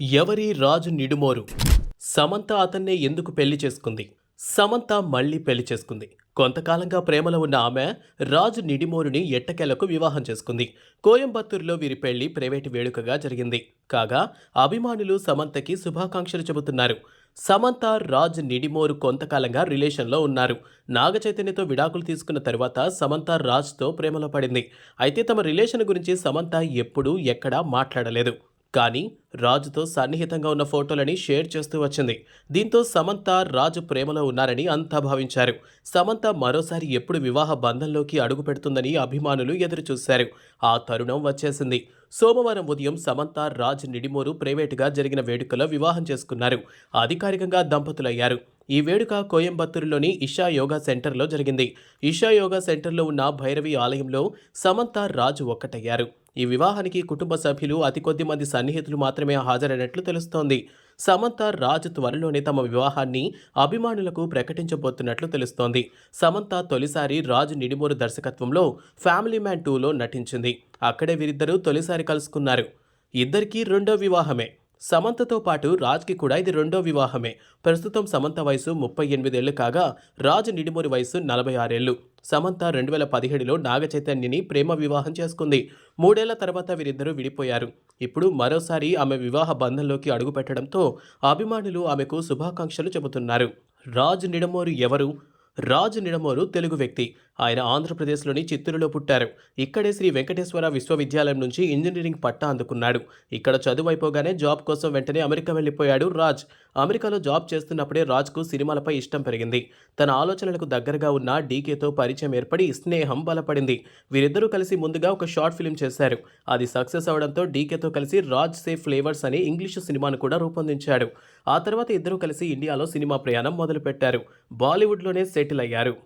ఎవరి రాజు నిడుమోరు? సమంత అతన్నే ఎందుకు పెళ్ళి చేసుకుంది? సమంత మళ్ళీ పెళ్ళి చేసుకుంది. కొంతకాలంగా ప్రేమలో ఉన్న ఆమె రాజు నిడిమోరుని ఎట్టకేలకు వివాహం చేసుకుంది. కోయంబత్తూరులో వీరి పెళ్ళి ప్రైవేటు వేడుకగా జరిగింది. కాగా అభిమానులు సమంతకి శుభాకాంక్షలు చెబుతున్నారు. సమంత రాజ్ నిడిమోరు కొంతకాలంగా రిలేషన్లో ఉన్నారు. నాగచైతన్యతో విడాకులు తీసుకున్న తర్వాత సమంత రాజ్తో ప్రేమలో పడింది. అయితే తమ రిలేషన్ గురించి సమంత ఎప్పుడూ ఎక్కడా మాట్లాడలేదు. కానీ రాజుతో సన్నిహితంగా ఉన్న ఫోటోలని షేర్ చేస్తూ వచ్చింది. దీంతో సమంత రాజు ప్రేమలో ఉన్నారని అంతా భావించారు. సమంత మరోసారి ఎప్పుడు వివాహ బంధంలోకి అడుగు పెడుతుందని అభిమానులు ఎదురుచూశారు ఆ తరుణం వచ్చేసింది. సోమవారం ఉదయం సమంత రాజ్ నిడిమోరు ప్రైవేటుగా జరిగిన వేడుకలో వివాహం చేసుకున్నారు. అధికారికంగా దంపతులయ్యారు. ఈ వేడుక కోయంబత్తూరులోని ఇషా యోగా సెంటర్లో జరిగింది. ఇషా యోగా సెంటర్లో ఉన్న భైరవి ఆలయంలో సమంత రాజు ఒక్కటయ్యారు. ఈ వివాహానికి కుటుంబ సభ్యులు అతి కొద్ది మంది సన్నిహితులు మాత్రమే హాజరైనట్లు తెలుస్తోంది. సమంత రాజ్ త్వరలోనే తమ వివాహాన్ని అభిమానులకు ప్రకటించబోతున్నట్లు తెలుస్తోంది. సమంత తొలిసారి రాజ్ నిడిమూరు దర్శకత్వంలో ఫ్యామిలీ మ్యాన్ టూలో నటించింది. అక్కడే వీరిద్దరూ తొలిసారి కలుసుకున్నారు. ఇద్దరికీ రెండో వివాహమే. సమంతతో పాటు రాజ్కి కూడా ఇది రెండో వివాహమే. ప్రస్తుతం సమంత వయసు ముప్పై ఎనిమిదేళ్ళు కాగా రాజ్ నిడిమూరి వయసు నలభై ఆరేళ్ళు సమంత రెండు వేల పదిహేడులో నాగ చైతన్యని ప్రేమ వివాహం చేసుకుంది. మూడేళ్ళ తర్వాత వీరిద్దరూ విడిపోయారు. ఇప్పుడు మరోసారి ఆమె వివాహ బంధంలోకి అడుగుపెట్టడంతో అభిమానులు ఆమెకు శుభాకాంక్షలు చెబుతున్నారు. రాజ్ నిడమోరు ఎవరు? రాజ్ నిడమోరు తెలుగు వ్యక్తి. ఆయన ఆంధ్రప్రదేశ్లోని చిత్తూరులో పుట్టారు. ఇక్కడే శ్రీ వెంకటేశ్వర విశ్వవిద్యాలయం నుంచి ఇంజనీరింగ్ పట్టా అందుకున్నాడు. ఇక్కడ చదువు అయిపోగానే జాబ్ కోసం వెంటనే అమెరికా వెళ్ళిపోయాడు రాజ్. అమెరికాలో జాబ్ చేస్తున్నప్పుడే రాజ్కు సినిమాలపై ఇష్టం పెరిగింది. తన ఆలోచనలకు దగ్గరగా ఉన్న డీకేతో పరిచయం ఏర్పడి స్నేహం బలపడింది. వీరిద్దరూ కలిసి ముందుగా ఒక షార్ట్ ఫిల్మ్ చేశారు. అది సక్సెస్ అవడంతో డీకేతో కలిసి రాజ్ సేఫ్ ఫ్లేవర్స్ అనే ఇంగ్లీషు సినిమాను కూడా రూపొందించాడు. ఆ తర్వాత ఇద్దరూ కలిసి ఇండియాలో సినిమా ప్రయాణం మొదలుపెట్టారు. బాలీవుడ్లోనే సెటిల్ అయ్యారు.